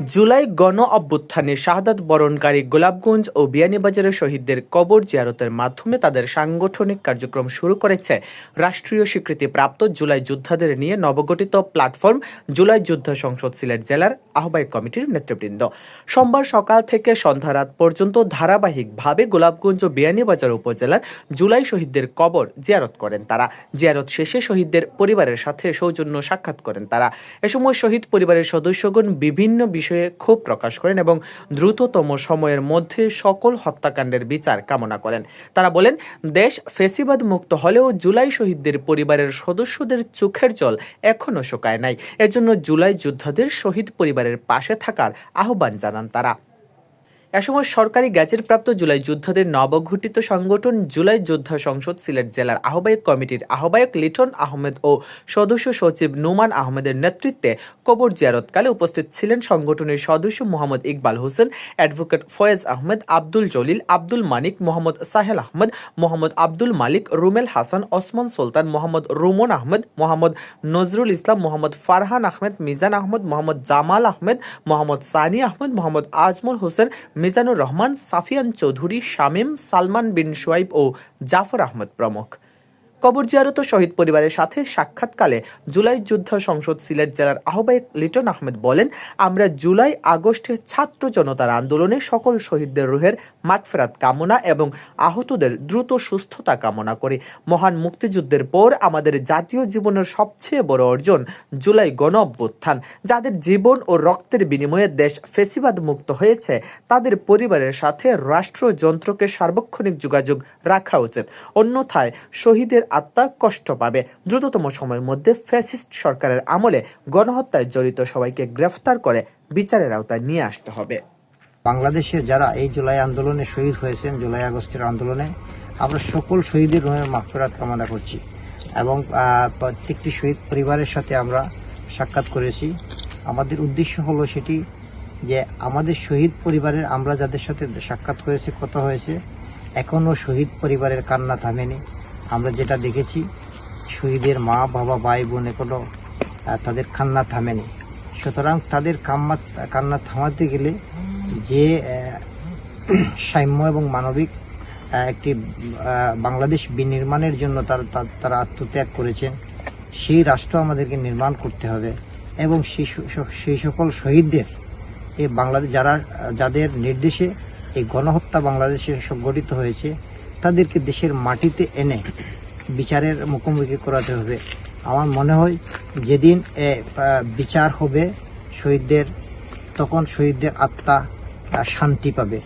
জুলাই গণ অভ্যুত্থানে শাহাদাত বরণকারী গোলাপগঞ্জ ও বিয়ানীবাজারের শহীদদের কবর জিয়ারতের মাধ্যমে তাদের সাংগঠনিক কার্যক্রম শুরু করেছে রাষ্ট্রীয় স্বীকৃতিপ্রাপ্ত জুলাই যোদ্ধাদের নিয়ে নবগঠিত প্ল্যাটফর্ম জুলাই যুদ্ধ সংসদ সিলেট জেলার আহ্বায়ক কমিটির নেতৃবৃন্দ। সোমবার সকাল থেকে সন্ধ্যা রাত পর্যন্ত ধারাবাহিকভাবে গোলাপগঞ্জ ও বিয়ানীবাজার উপজেলার জুলাই শহীদদের কবর জিয়ারত করেন তারা। জিয়ারত শেষে শহীদদের পরিবারের সাথে সৌজন্য সাক্ষাৎ করেন তারা। এ সময় শহীদ পরিবারের সদস্যগণ বিভিন্ন বিষয়ে ক্ষোভ প্রকাশ করেন এবং দ্রুততম সময়ের মধ্যে সকল হত্যাকাণ্ডের বিচার কামনা করেন। তারা বলেন, দেশ ফেসিবাদ মুক্ত হলেও জুলাই শহীদদের পরিবারের সদস্যদের চোখের জল এখনও শোকায় নাই। এজন্য জুলাই যোদ্ধাদের শহীদ পরিবারের পাশে থাকার আহ্বান জানান তারা। এ সময় সরকারি গ্যাজেট প্রাপ্ত জুলাই যোদ্ধাদের নবগঠিত সংগঠন জুলাই যোদ্ধা সংসদ সিলেট জেলার আহ্বায়ক কমিটির আহ্বায়ক লিটন আহমেদ ও সদস্য সচিব নুমান আহমেদের নেতৃত্বে কবর জিয়ারতকালে উপস্থিত ছিলেন সংগঠনের সদস্য মোহাম্মদ ইকবাল হোসেন, অ্যাডভোকেট ফয়েজ আহমেদ, আব্দুল জলিল, আব্দুল মানিক, মোহাম্মদ সাহেল আহমেদ, মোহাম্মদ আব্দুল মালিক, রুমেল হাসান, ওসমান সুলতান, মোহাম্মদ রুমন আহমেদ, মোহাম্মদ নজরুল ইসলাম, মোহাম্মদ ফারহান আহমেদ, মিজান আহমদ, মোহাম্মদ জামাল আহমেদ, মোহাম্মদ সানি আহমেদ, মোহাম্মদ আজমল হোসেন মিজানুর রহমান সাফিয়ান চৌধুরী শামীম সালমান বিন সোয়াইব ও জাফর আহমদ প্রমুখ। কবর জিয়ারত শহীদ পরিবারের সাথে সাক্ষাৎকালে জুলাই যুদ্ধ সংসদ সিলেট জেলার আহ্বায়ক লিটন আহমেদ বলেন, আমরা জুলাই আগস্টে ছাত্র জনতার আন্দোলনে সকল শহীদদের রুহের মাগফেরাত কামনা এবং আহতদের দ্রুত সুস্থতা কামনা করি। মহান মুক্তিযুদ্ধের পর আমাদের জাতীয় জীবনের সবচেয়ে বড় অর্জন জুলাই গণ অভ্যুত্থান। যাদের জীবন ও রক্তের বিনিময়ে দেশ ফেসিবাদ মুক্ত হয়েছে, তাদের পরিবারের সাথে রাষ্ট্রযন্ত্রকে সার্বক্ষণিক যোগাযোগ রাখা উচিত। অন্যথায় শহীদের আত্মা কষ্ট পাবে। দ্রুততম সময়ের মধ্যে ফ্যাসিস্ট সরকারের আমলে গণহত্যায় জড়িত সবাইকে গ্রেফতার করে বিচারের আওতায় নিয়ে আসতে হবে। বাংলাদেশে যারা এই জুলাই আন্দোলনে শহীদ হয়েছেন, জুলাই আগস্টের আন্দোলনে, আমরা সকল শহীদের রুহের মাগফিরাত কামনা করছি এবং প্রত্যেকটি শহীদ পরিবারের সাথে আমরা সাক্ষাৎ করেছি। আমাদের উদ্দেশ্য হলো সেটি যে আমাদের শহীদ পরিবারের আমরা যাদের সাথে সাক্ষাৎ করেছি, কথা হয়েছে এখনও শহীদ পরিবারের কান্না থামেনি। আমরা যেটা দেখেছি শহীদের মা বাবা ভাই বোন আহ, তাদের কান্না থামেনি। সুতরাং তাদের কান্না কান্না থামাতে গেলে যে সাম্য এবং মানবিক একটি বাংলাদেশ বিনির্মাণের জন্য তারা তারা আত্মত্যাগ করেছেন সেই রাষ্ট্র আমাদেরকে নির্মাণ করতে হবে এবং সেই সকল শহীদদের এই বাংলাদেশ যারা যাদের নির্দেশে এই গণহত্যা বাংলাদেশে সংগঠিত হয়েছে তাদেরকে দেশের মাটিতে এনে বিচারের মুখোমুখি করাতে হবে। আমার মনে হয় যেদিন এ, বিচার হবে শহীদদের তখন শহীদদের আত্মা শান্তি পাবে।